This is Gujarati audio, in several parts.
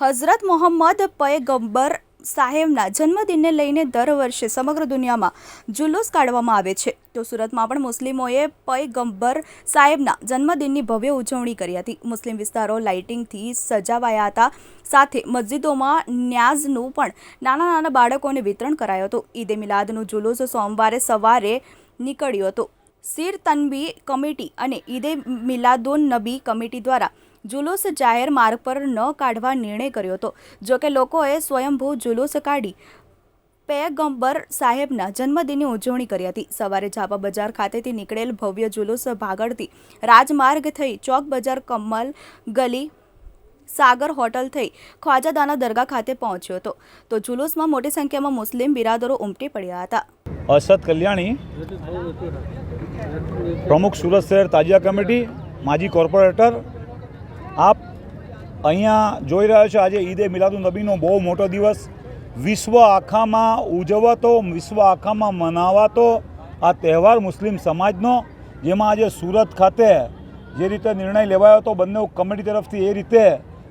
હઝરત મોહમ્મદ પયગંબર સાહેબના જન્મદિનને લઈને દર વર્ષે સમગ્ર દુનિયામાં જુલુસ કાઢવામાં આવે છે. તો સુરતમાં પણ મુસ્લિમોએ પયગંબર સાહેબના જન્મદિનની ભવ્ય ઉજવણી કરી હતી. મુસ્લિમ વિસ્તારો લાઇટિંગથી સજાવાયા હતા. સાથે મસ્જિદોમાં ન્યાઝનું પણ નાના નાના બાળકોને વિતરણ કરાયું હતું. ઈદે મિલાદનું જુલુસ સોમવારે સવારે નીકળ્યું હતું. સીર તનબી કમિટી અને ઈદે મિલાદુન નબી કમિટી દ્વારા જુલુસ જાહેર માર્ગ પર ન કાઢવા નિર્ણય કર્યો હતો. જોકે લોકોએ સ્વયંભૂ જુલુસ કાઢી પેગંબર સાહેબના જન્મદિનની ઉજવણી કરી હતી. સવારે ઝાપા બજાર ખાતેથી નીકળેલ ભવ્ય જુલુસ ભાગળથી રાજમાર્ગ થઈ ચોક બજાર કમલ ગલી સાગર હોટલ થઈ ખ્વાજાદાના દરગાહ ખાતે પહોંચ્યો હતો. તો જુલુસમાં મોટી સંખ્યામાં મુસ્લિમ બિરાદરો ઉમટી પડ્યા હતા. અસદ કલ્યાણી, પ્રમુખ સુરત શહેર તાજિયા કમિટી, માજી કોર્પોરેટર આપ અહીંયા જોઈ રહ્યા છો આજે ઈદે મિલાદુન નબીનો બહુ મોટો દિવસ. વિશ્વ આખામાં ઉજવાતો, વિશ્વ આખામાં મનાવાતો આ તહેવાર મુસ્લિમ સમાજનો, જેમાં આજે સુરત ખાતે જે રીતે નિર્ણય લેવાયો હતો બંને કમિટી તરફથી એ રીતે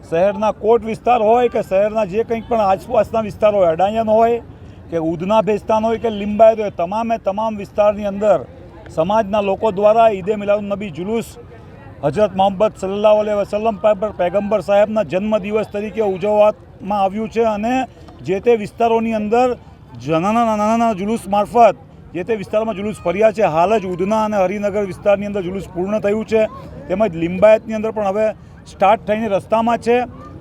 શહેરના કોટ વિસ્તાર હોય કે શહેરના જે કંઈક પણ આસપાસના વિસ્તાર હોય અડાયન હોય કે ઉધના ભેસ્તાન હોય કે લિંબાયત હોય, તમામે તમામ વિસ્તારની અંદર સમાજના લોકો દ્વારા ઈદે મિલાદુન નબી જુલુસ હજરત મોહમ્મદ સલ્લાહ અલ વસલમ પેગમ્બર સાહેબના જન્મદિવસ તરીકે ઉજવવામાં આવ્યું છે અને જે તે વિસ્તારોની અંદર નાના નાના જુલુસ મારફત જે તે વિસ્તારમાં જુલુસ ફર્યા છે, હાલ જ ઉધના અને હરિનગર વિસ્તારની અંદર જુલુસ પૂર્ણ થયું છે. તેમજ લિંબાયતની અંદર પણ હવે સ્ટાર્ટ થઈને રસ્તામાં છે.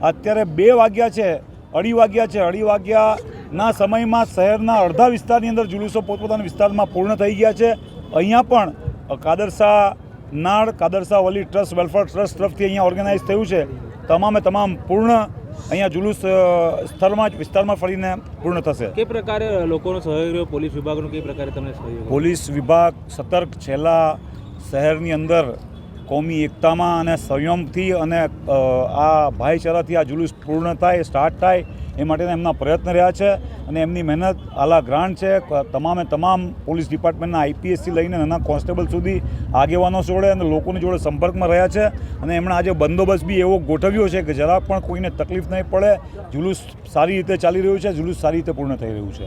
અત્યારે બે વાગ્યા છે, અઢી વાગ્યા છે. અઢી વાગ્યાના સમયમાં શહેરના અડધા વિસ્તારની અંદર જુલુસો પોતપોતાના વિસ્તારમાં પૂર્ણ થઈ ગયા છે. અહીંયા પણ Kadarsa નાળ Kadarsa Vali trust welfare trust તરફથી અહીંયા ઓર્ગેનાઇઝ થયું છે. તમામે તમામ પૂર્ણ અહીંયા જુલુસ સ્થળમાં જ વિસ્તારમાં ફરીને પૂર્ણ થશે. કે પ્રકારે લોકોનો સહયોગ રહ્યો? પોલીસ વિભાગનો કઈ પ્રકારે તમને સહયોગ પોલીસ વિભાગ સતર્ક છેલ્લા શહેરની અંદર કોમી એકતામાં અને સંયમથી અને આ ભાઈચારાથી આ જુલુસ પૂર્ણ થાય સ્ટાર્ટ થાય, એ માટેના એમના પ્રયત્ન રહ્યા છે અને એમની મહેનત આલા ગ્રાન્ટ છે. તમામે તમામ પોલીસ ડિપાર્ટમેન્ટના આઈપીએસથી લઈને નાના કોન્સ્ટેબલ સુધી આગેવાનો જોડે અને લોકોની જોડે સંપર્કમાં રહ્યા છે અને એમણે આજે બંદોબસ્ત બી એવો ગોઠવ્યો છે કે જરા પણ કોઈને તકલીફ નહીં પડે. જુલુસ સારી રીતે ચાલી રહ્યું છે, જુલુસ સારી રીતે પૂર્ણ થઈ રહ્યું છે.